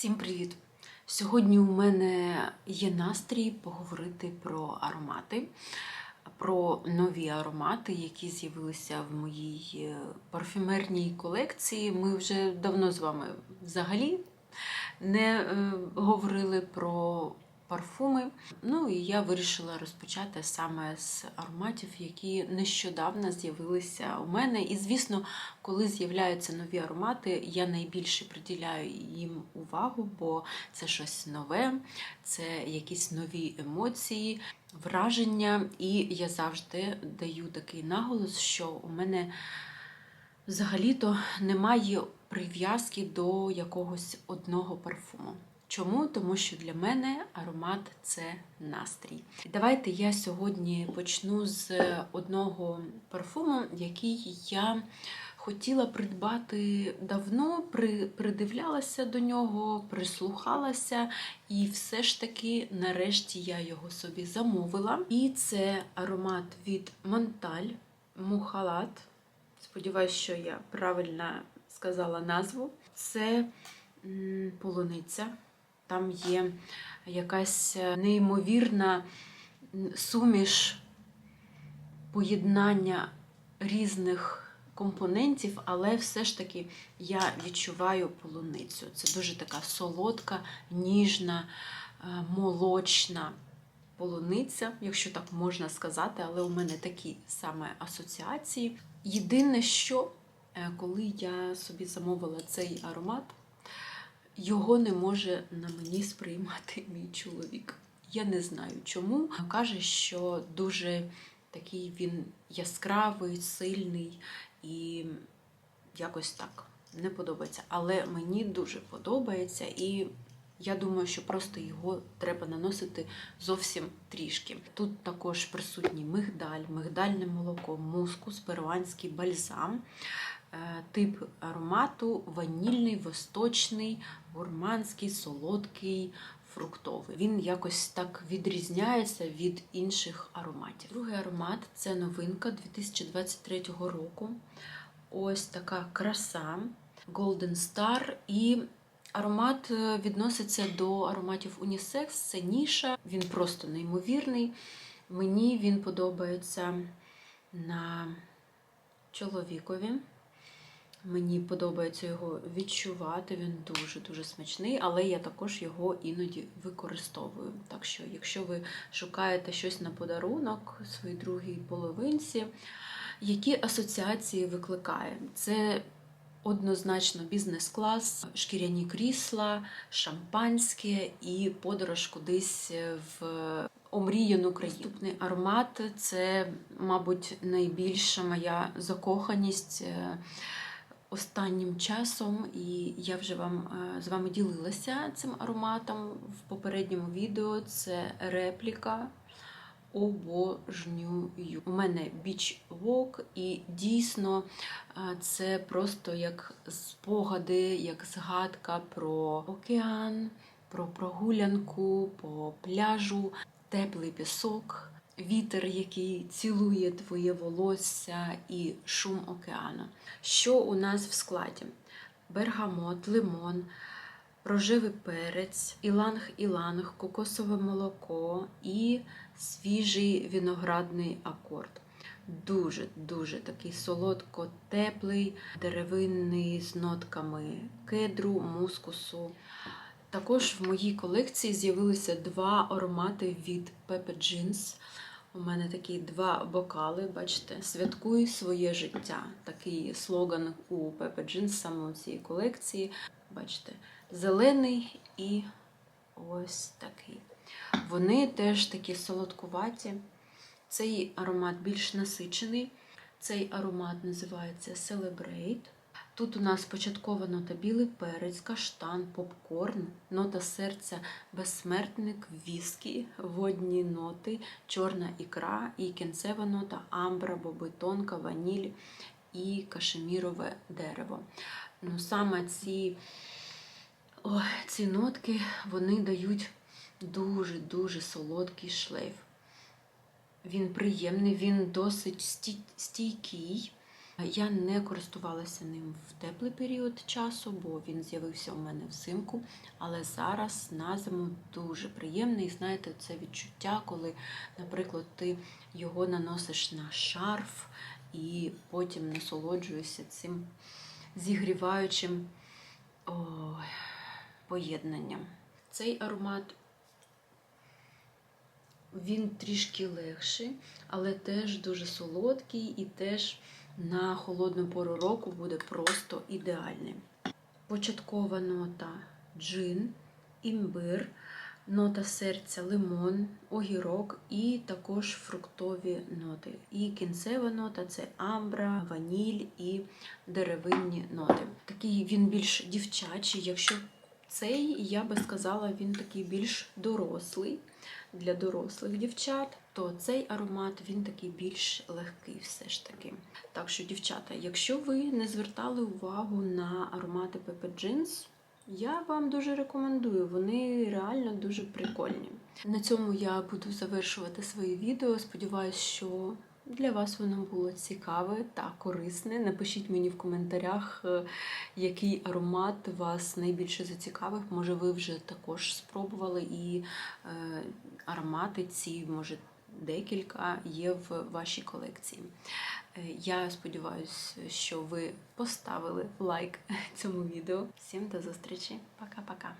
Всім привіт! Сьогодні у мене є настрій поговорити про аромати, про нові аромати, які з'явилися в моїй е, парфюмерній колекції. Ми вже давно з вами взагалі не е, говорили про парфуми. Ну і я вирішила розпочати саме з ароматів, які нещодавно з'явилися у мене. І, звісно, коли з'являються нові аромати, я найбільше приділяю їм увагу, бо це щось нове, це якісь нові емоції, враження. І я завжди даю такий наголос, що у мене взагалі-то немає прив'язки до якогось одного парфуму. Чому? Тому що для мене аромат це настрій. Давайте я сьогодні почну з одного парфуму, який я хотіла придбати давно, при, придивлялася до нього, прислухалася, і все ж таки, нарешті, я його собі замовила. І це аромат від Монталь Мухалат. Сподіваюсь, що я правильно сказала назву. Це полуниця. Там є якась неймовірна суміш поєднання різних компонентів, але все ж таки я відчуваю полуницю. Це дуже така солодка, ніжна, е, молочна полуниця, якщо так можна сказати, але у мене такі саме асоціації. Єдине, що е, коли я собі замовила цей аромат, його не може на мені сприймати мій чоловік. Я не знаю чому. Каже, що дуже такий він яскравий, сильний і якось так не подобається. Але мені дуже подобається, і я думаю, що просто його треба наносити зовсім трішки. Тут також присутній мигдаль, мигдальне молоко, мускус, перуанський бальзам. Тип аромату ванільний, восточний, гурманський, солодкий, фруктовий. Він якось так відрізняється від інших ароматів. Другий аромат це новинка 2023 року. Ось така краса Golden Star. І аромат відноситься до ароматів унісекс, це ніша, він просто неймовірний. Мені він подобається на чоловікові. Мені подобається його відчувати, він дуже-дуже смачний, але я також його іноді використовую. Так що, якщо ви шукаєте щось на подарунок своїй другій половинці, які асоціації викликає? Це однозначно бізнес-клас, шкіряні крісла, шампанське і подорож кудись в омріяну країну. Наступний аромат це, мабуть, найбільша моя закоханість останнім часом, і я вже вам з вами ділилася цим ароматом в попередньому відео. Це репліка обожнюю. У мене Beach Walk, і дійсно це просто як спогади, як згадка про океан, про прогулянку по пляжу, теплий пісок вітер, який цілує твоє волосся і шум океану. Що у нас в складі? Бергамот, лимон, рожевий перець, іланг-іланг, кокосове молоко і свіжий виноградний акорд. Дуже-дуже такий солодко-теплий, деревинний з нотками кедру, мускусу. Також в моїй колекції з'явилися два аромати від Pepe Jeans. У мене такі два бокали, бачите, святкуй своє життя. Такий слоган у Pepe Jeans саме у цій колекції. Бачите, зелений і ось такий. Вони теж такі солодкуваті. Цей аромат більш насичений. Цей аромат називається Celebrate. Тут у нас початкова нота білий перець, каштан, попкорн, нота серця, безсмертник, віскі, водні ноти, чорна ікра і кінцева нота амбра, бобитонка, ваніль і кашемірове дерево. Ну, Саме ці, о, ці нотки вони дають дуже-дуже солодкий шлейф. Він приємний, він досить стійкий. Я не користувалася ним в теплий період часу, бо він з'явився у мене взимку. Але зараз на зиму дуже приємний. І знаєте, це відчуття, коли, наприклад, ти його наносиш на шарф і потім насолоджуєшся цим зігріваючим ой, поєднанням. Цей аромат він трішки легший, але теж дуже солодкий і теж на холодну пору року буде просто ідеальним. Початкова нота джин, імбир, нота серця лимон, огірок і також фруктові ноти. І кінцева нота це амбра, ваніль і деревинні ноти. Такий він більш дівчачий. Якщо цей, я би сказала, він такий більш дорослий для дорослих дівчат, то цей аромат він такий більш легкий, все ж таки. Так що, дівчата, якщо ви не звертали увагу на аромати Pepe Jeans, я вам дуже рекомендую, вони реально дуже прикольні. На цьому я буду завершувати своє відео. Сподіваюсь, що для вас воно було цікаве та корисне. Напишіть мені в коментарях, е, який аромат вас найбільше зацікавив. Може, ви вже також спробували і е, аромати ці, може, декілька є в вашій колекції. Е, Я сподіваюся, що ви поставили лайк цьому відео. Всім до зустрічі. Пока-пока.